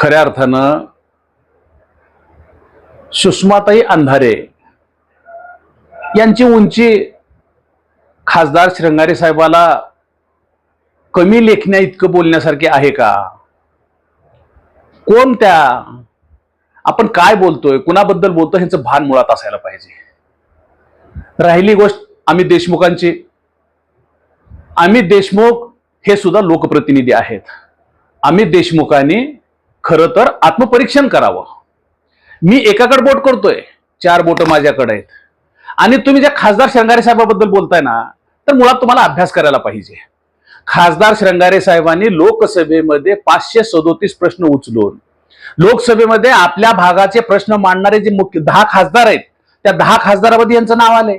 खऱ्या अर्थानं सुषमाताई अंधारे यांची उंची खासदार श्रंगारे साहेबाला कमी लेखण्या इतकं बोलण्यासारखे आहे का? कोण त्या? आपण काय बोलतोय? कुणाबद्दल बोलतोय? ह्याचं भान मुळात असायला पाहिजे. राहिली गोष्ट आम्ही देशमुखांची. आम्ही देशमुख हे सुद्धा लोकप्रतिनिधी आहेत. आम्ही देशमुखांनी खरं तर आत्मपरीक्षण करावं. मी एकाकडे बोट करतोय चार बोट माझ्याकडे आहेत. आणि तुम्ही ज्या खासदार श्रंगारे साहेबाबद्दल बोलताय ना तर मुळात तुम्हाला अभ्यास करायला पाहिजे. खासदार श्रंगारे साहेबांनी लोकसभेमध्ये पाचशे सदोतीस प्रश्न उचलून लोकसभेमध्ये आपल्या भागाचे प्रश्न मांडणारे जे मुख्य दहा खासदार आहेत त्या दहा खासदारामध्ये यांचं नाव आलंय.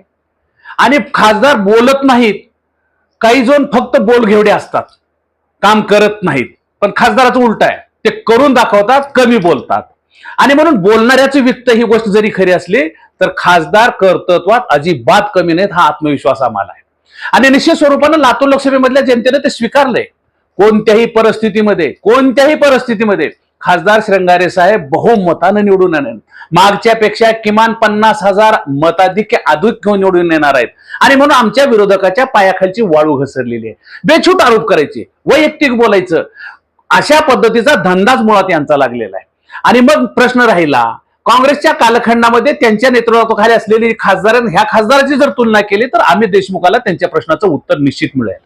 आणि खासदार बोलत नाहीत काही जण फक्त बोल घेवडे असतात काम करत नाहीत पण खासदाराचं उलट आहे. ते करून दाखवतात कमी बोलतात. आणि म्हणून बोलणाऱ्याची वित्त ही गोष्ट जरी खरी असली तर खासदार कर्तृत्वात अजिबात कमी नाहीत हा आत्मविश्वास आम्हाला आहे. आणि निश्चित स्वरूपानं लातूर लोकसभेमधल्या जनतेने ते स्वीकारलंय. कोणत्याही परिस्थितीमध्ये कोणत्याही परिस्थितीमध्ये खासदार श्रंगारे साहेब बहुमतानं निवडून येणार मागच्या पेक्षा किमान पन्नास हजार मताधिक्य अधिक घेऊन निवडून येणार आहेत. आणि म्हणून आमच्या विरोधकाच्या पायाखालची वाळू घसरलेली आहे. बेछूट आरोप करायचे वैयक्तिक बोलायचं. अशा पद्धतीचा धंदाच मुळात यांचा लागलेला आहे. आणि मग प्रश्न राहिला काँग्रेसच्या कालखंडामध्ये त्यांच्या नेतृत्वाखाली असलेली खासदार ह्या खासदाराची जर तुलना केली तर अमित देशमुखाला त्यांच्या प्रश्नाचं उत्तर निश्चित मिळेल.